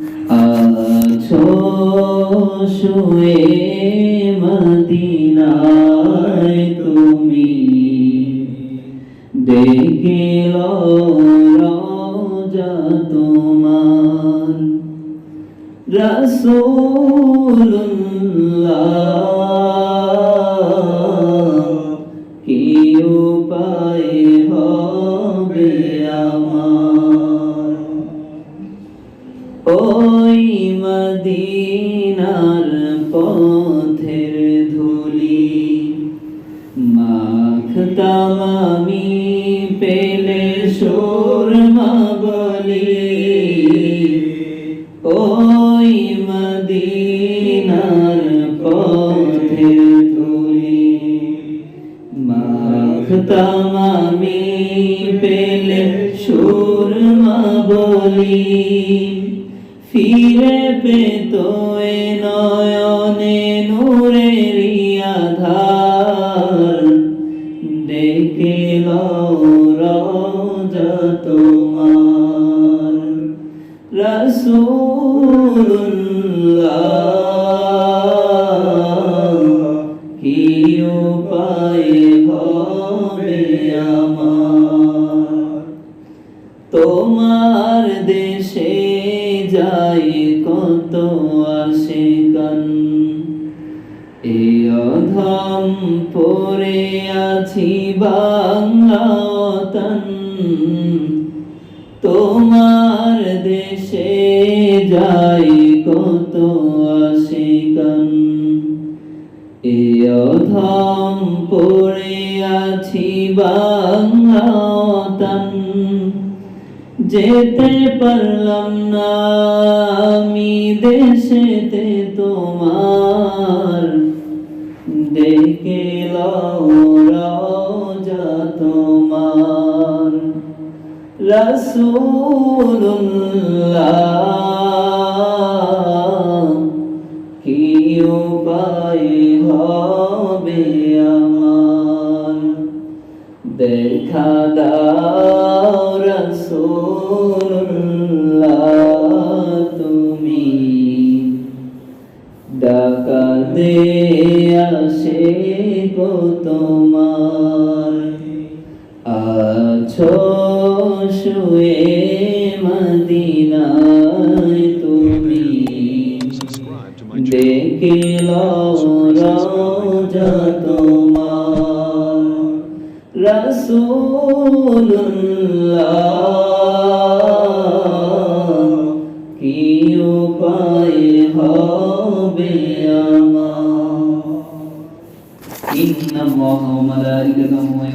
আছো শুয়ে মদিনায় তুমি দেখিল রাজা তোমার রসুল্লাহ কি উপায় হবে ওই মদিনার পথের ধুলি মাখতাম আমি পেলে সুরমা বলি। ওই মদিনার পথের ধুলি মাখতাম আমি পেলে সুরমা বলি। ফিরে পেত এ নয়নে নূরের আধার। ডেকে রাজা তোমার। রসুল্লাহ যাই কত আসে গান। এ অধম পরে আছি বাংলাতন তোমার দেশে যাই কত আসে গান। এ অধম পড়ে আছি বাংলাতন যেতে পারলাম না আমি দেশেতে তোমার। দেখে রাজা তোমার। রসুল্লাহ কি উপায় হবে আমার? দেখা দাও তুমি ডাকা দে আসে গো তোমার আছো শুয়ে মদিনায় তুমি দেখিল রাজা তোমার রসুল্লাহ কি উপায় হবে আমার? ইন্না মালাইকাতাহু